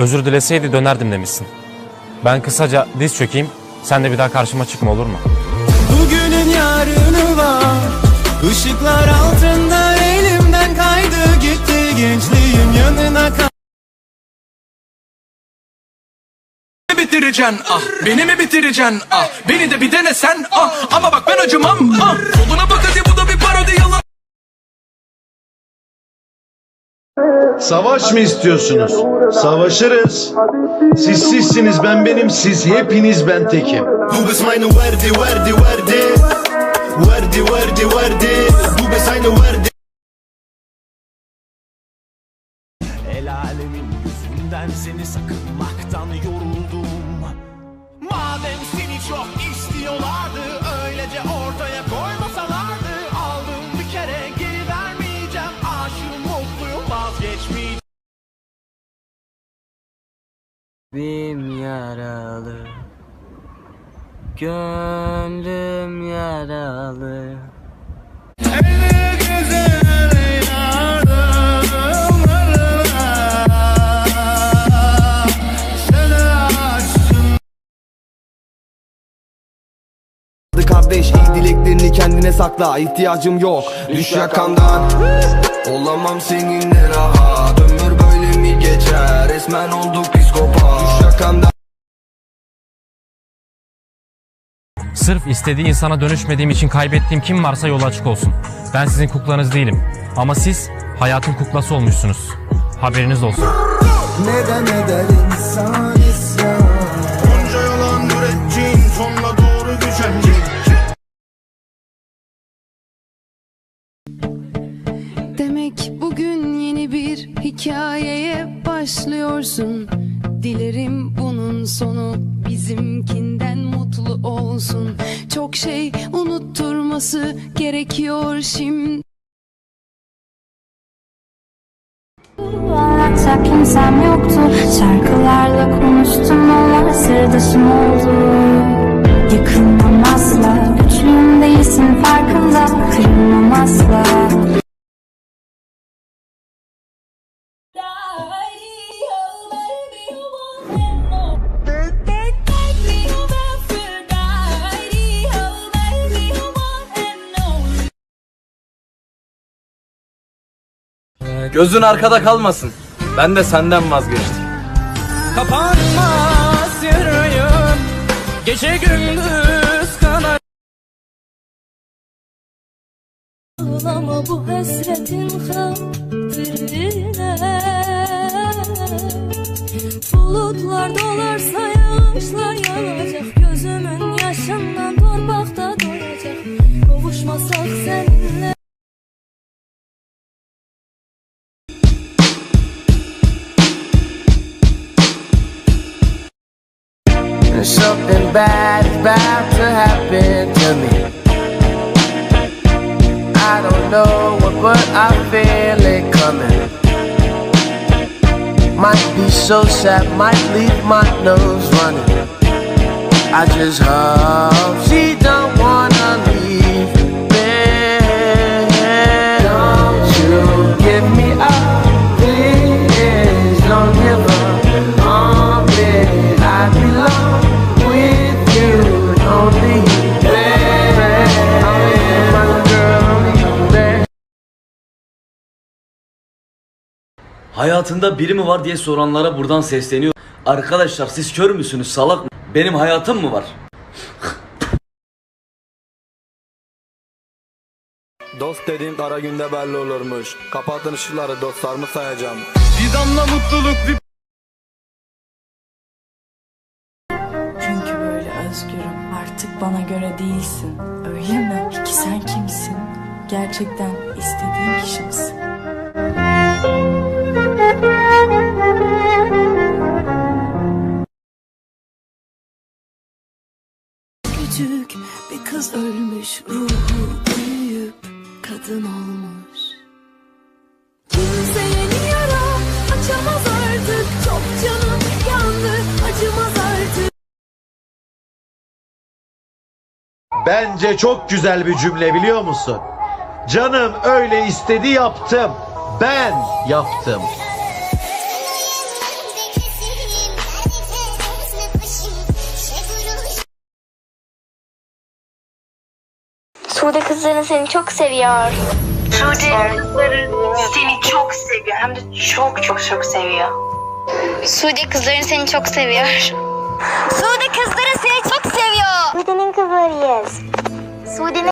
Özür dileseydi dönerdim demişsin. Ben kısaca diz çökeyim, sen de bir daha karşıma çıkma olur mu? Bugünün yarını var. Işıklar altında elimden kaydı gitti. Gençliğim yanına kal. Bitireceksin? Ah Beni mi bitireceksin? Ah Beni de bir denesen ah. Ama bak ben acımam ah. Soluna bak hadi Savaş mı istiyorsunuz? Savaşırız. Siz sizsiniz, ben benim, siz hepiniz ben tekim. Du bist meine Verdi, Verdi, Verdi Verdi, Verdi, Verdi Du bist eine Verdi El alemin yüzünden seni sakınmaktan yoruldum Kalbim yaralı Gönlüm yaralı. Kardeş iyi dileklerini kendine sakla ihtiyacım yok. Düş yakamdan. Olamam seninle rahat. Ömür böyle mi geçer? Resmen olduk yakamdan Sırf istediği insana dönüşmediğim için kaybettiğim kim varsa yolu açık olsun. Ben sizin kuklanız değilim. Ama siz hayatın kuklası olmuşsunuz. Haberiniz olsun. Neden eder insan isyan Onca yalan ürettiğin sonuna doğru gücenecek Demek bugün yeni bir hikayeye başlıyorsun. Dilerim bunun sonu bizimkinden mutlu olsun. Çok şey unutturması gerekiyor şimdi. Anlatacak kimsem yoktu Şarkılarla konuştum onlar sırdaşım oldu Yıkılmam asla Güçlüyüm değilsin Gözün arkada kalmasın. Ben de senden vazgeçtim. Kapanmaz yarayım Gece gündüz kanar. Ağlama bu hasretin hatırına Bulutlar dolarsa yağışlar Something bad is about to happen to me. I don't know what but I feel it coming. Might be so sad, might leave my nose running. I just hope Hayatında biri mi var diye soranlara buradan sesleniyor. Arkadaşlar siz kör müsünüz salak mı? Benim hayatım mı var? Dost dediğin kara günde belli olurmuş Kapatın ışıkları dostlarımı sayacağım Bir damla mutluluk bir Çünkü böyle özgürüm. Artık bana göre değilsin. Öyle mi? Peki sen kimsin? Gerçekten istediğin kişi misin? Küçük bir kız ölmüş ruhu büyüyüp kadın olmuş. Kimse yeni yara açamaz artık çok canım yandı acımaz artık. Bence çok güzel bir cümle biliyor musun? Canım öyle istedi yaptım. Ben yaptım. Sude kızların seni çok seviyor. Sude kızların seni çok seviyor. Hem de çok çok çok seviyor. Sude kızların seni çok seviyor. Sude kızların seni çok seviyor. Sude'nin kızlarıyız. Sude'nin